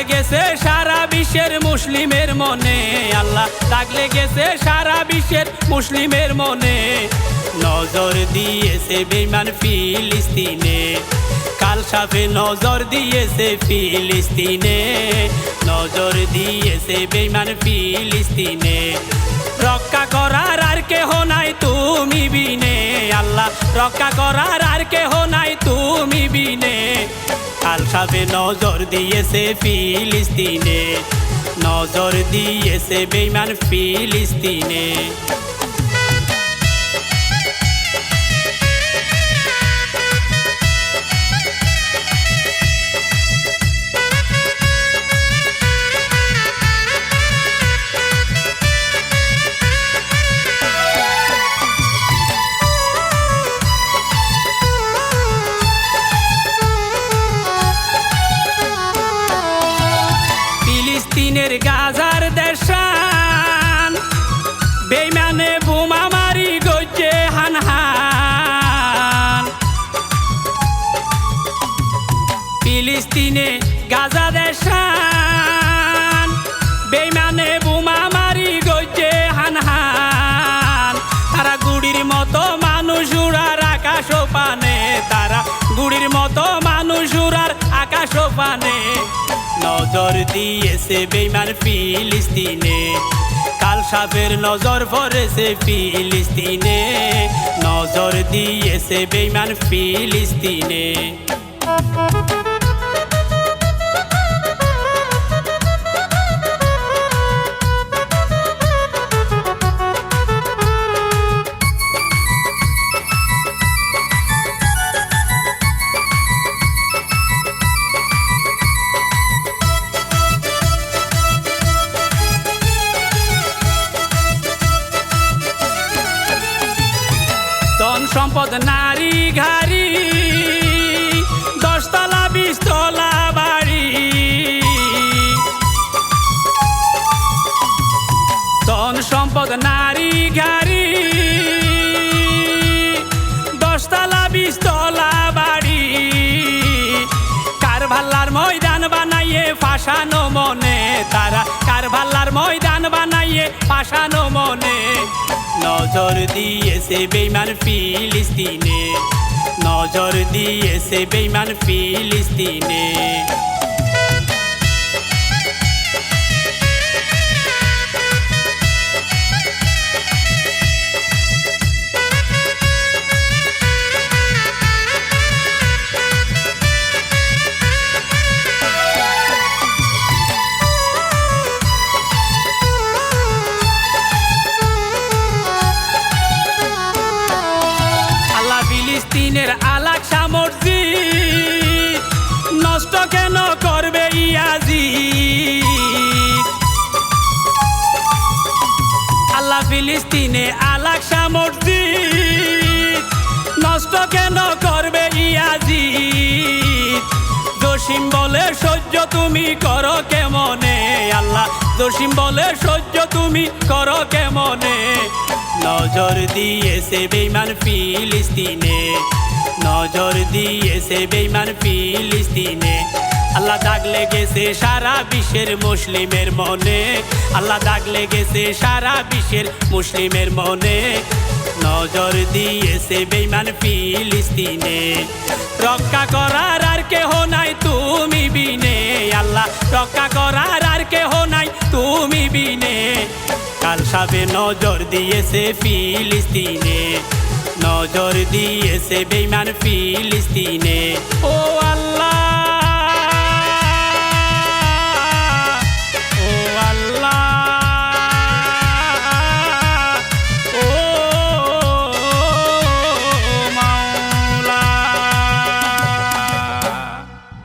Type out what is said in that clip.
দাগ সারা বিশ্বের মুসলিমের মনে। আল্লাহ দাগ লেগেছে সারা বিশ্বের মুসলিমের মনে। নজর দিয়েছে বেমান ফিলিস্তিনে। কাল সাফে নজর দিয়েছে ফিলিস্তিনে। নজর দিয়েছে বেমান ফিলিস্তিনে। রক্ষা করার আর কেহ নাই তুমি বিনে। আল্লাহ রক্ষা করার আর কেহ নাই তুমি বিনে। কাল সাফে নজর দিয়েছে ফিলিস্তিনে। নজর দিয়েছে বেইমান ফিলিস্তিনে। গাজার দেশান। বেইমানে বোমা মারি গজে হান হান ফিলিস্তিনে গাজা দেশান। বেইমানে বোমা মারি গজে হান তারা গুড়ির মতো মানুষ উড়ার আকাশ পানে তারা গুড়ির মতো মানুষ উড়ার আকাশ পানে নজর দিয়েছে বেইমান ফিলিস্তিনে। কাল সাপের নজর পড়েছে ফিলিস্তিনে। নজর দিয়েছে বেইমান ফিলিস্তিনে। ধন সম্পদ, নারী, ঘাড়ি, দশতলা, বিশতলা বাড়ি। ধন সম্পদ, নারী, ঘাড়ি, দশতলা, বিশতলা বাড়ি। কারভাল্লার ময়দান বানাইয়ে ফাঁসানো মনে, তারা কারভাল্লার ময়দান বানাইয়ে ফাঁসানো মনে। নজর দিয়েছে বেইমান ফিলিস্তিনে। নজর দিয়েছে বেইমান ফিলিস্তিনে। ফিলিস্তিনের আলাকসা মসজিদ নষ্ট কেন করবে ইয়াজি? আল্লাহ ফিলিস্তিনে আলাকসা মসজিদ নষ্ট কেন করবে ইয়াজি? জসিম বলে সহ্য তুমি করো কেমনে? আল্লাহ জসিম বলে সহ্য তুমি করো কেমনে? নজর দিয়েছে বেইমান ফিলিস্তিনে। নজর দিয়েছে বেইমান ফিলিস্তিনে। আল্লাহ দাগ লেগেছে সারা বিশ্বের মুসলিমের মনে। আল্লাহ দাগ লেগেছে সারা বিশ্বের মুসলিমের মনে। নজর দিয়েছে বেইমান ফিলিস্তিনে। রক্ষা করার আর কেহ নাই তুমি বিনে। আল্লাহ রক্ষা করার বিনে কাল সাবে নজর দিয়েছে ফিলিস্তিনে। নজর দিয়েছে বেইমান ফিলিস্তিনে। ও আল্লাহ